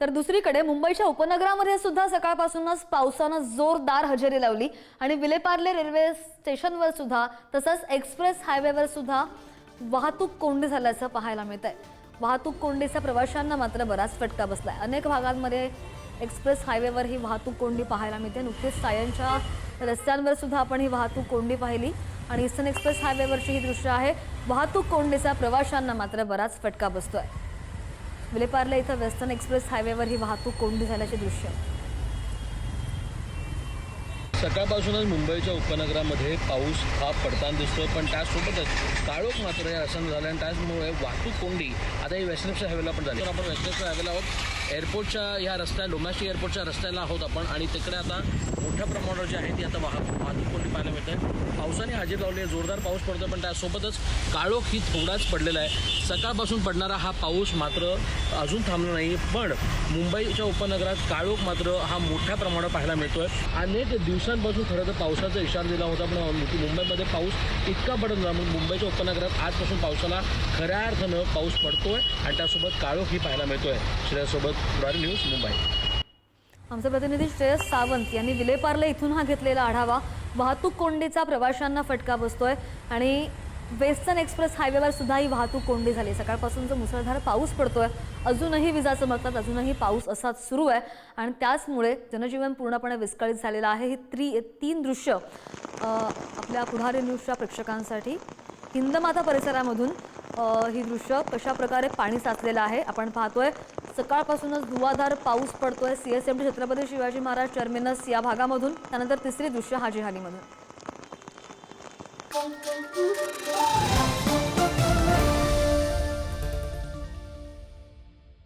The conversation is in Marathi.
तर दुसरीकडे मुंबईच्या उपनगरामध्ये सुद्धा सकाळपासूनच पावसानं जोरदार हजेरी लावली आणि विलेपार्ले रेल्वे स्टेशनवर सुद्धा तसंच एक्सप्रेस हायवेवर सुद्धा वाहतूक कोंडी झाल्याचं पाहायला मिळत आहे वाहतूक कोंडीचा प्रवाशांना मात्र बराच फटका बसला आहे अनेक भागांमध्ये एक्सप्रेस हायवेवर ही वाहतूक कोंडी पाहायला मिळते. नुकतीच सायनच्या रस्त्यांवर सुद्धा आपण ही वाहतूक कोंडी पाहिली आणि ईस्टर्न एक्सप्रेस हायवेवरची ही दृश्य आहे. वाहतूक कोंडीचा प्रवाशांना मात्र बराच फटका बसतोय. विलेपार्ले इथं वेस्टर्न एक्सप्रेस हायवेवर ही वाहतूक कोंडी झाल्याचे दृश्य. सकाळपासूनच मुंबईच्या उपनगरामध्ये पाऊस हा पडताना दिसतोय पण त्यासोबतच काळोख मात्र या रस्त्यानं झालं आणि त्याचमुळे वाहतूक कोंडी. आता ही वेस्टर्नच्या हायवेला पण झाली. तर आपण वेस्टर्नच्या हायवेला आहोत. एअरपोर्टच्या ह्या रस्त्या लोमाशी एअरपोर्टच्या रस्त्याला आहोत आपण. आणि तिकडे आता मोठ्या प्रमाणावर जे आहे ती आता वाहतूक वाहतूक कोंडी पाहायला मिळते? पावसाने हजेरी लावली आहे. जोरदार पाऊस पडतो पण त्यासोबतच काळोख ही थोडाच पडलेला आहे. सकाळपासून पडणारा हा पाऊस मात्र अजून थांबला नाही पण मुंबईच्या उपनगरात काळोख मात्र हा मोठ्या प्रमाणावर पाहायला मिळतोय. अनेक दिवसांपासून खरं तर पावसाचा इशारा दिला होता पण मुंबईमध्ये पाऊस इतका पडत नव्हता म्हणून मुंबईच्या उपनगरात आजपासून पावसाला खऱ्या अर्थानं पाऊस पडतोय आणि त्यासोबत काळोख ही पाहायला मिळतोय. श्रेयासोबत पुरारी न्यूज मुंबई. आमचे प्रतिनिधी श्रेयस सावंत यांनी विलेपार्ले इथून हा घेतलेला आढावा. वाहतूक कोंडीचा प्रवाशांना फटका बसतोय आणि वेस्टर्न एक्सप्रेस हायवेवर सुद्धा ही वाहतूक कोंडी झाली. सकाळपासून जो मुसळधार पाऊस पडतोय. अजूनही विजा चमकतात अजूनही पाऊस असाच सुरू आहे. आणि त्याचमुळे जनजीवन पूर्णपणे विस्कळीत झालेलं आहे. ही त्री तीन दृश्य आपल्या पुढारी न्यूजच्या प्रेक्षकांसाठी. हिंदमाता परिसरामधून ही दृश्य कशा प्रकारे पाणी साचलेलं आहे आपण पाहतोय. सकाळपासूनच धुवाधार पाऊस पडतोय. सीएसएम छत्रपती शिवाजी महाराज टर्मिनस या भागामधून. त्यानंतर तिसरी दृश्य हाजी हालीमधून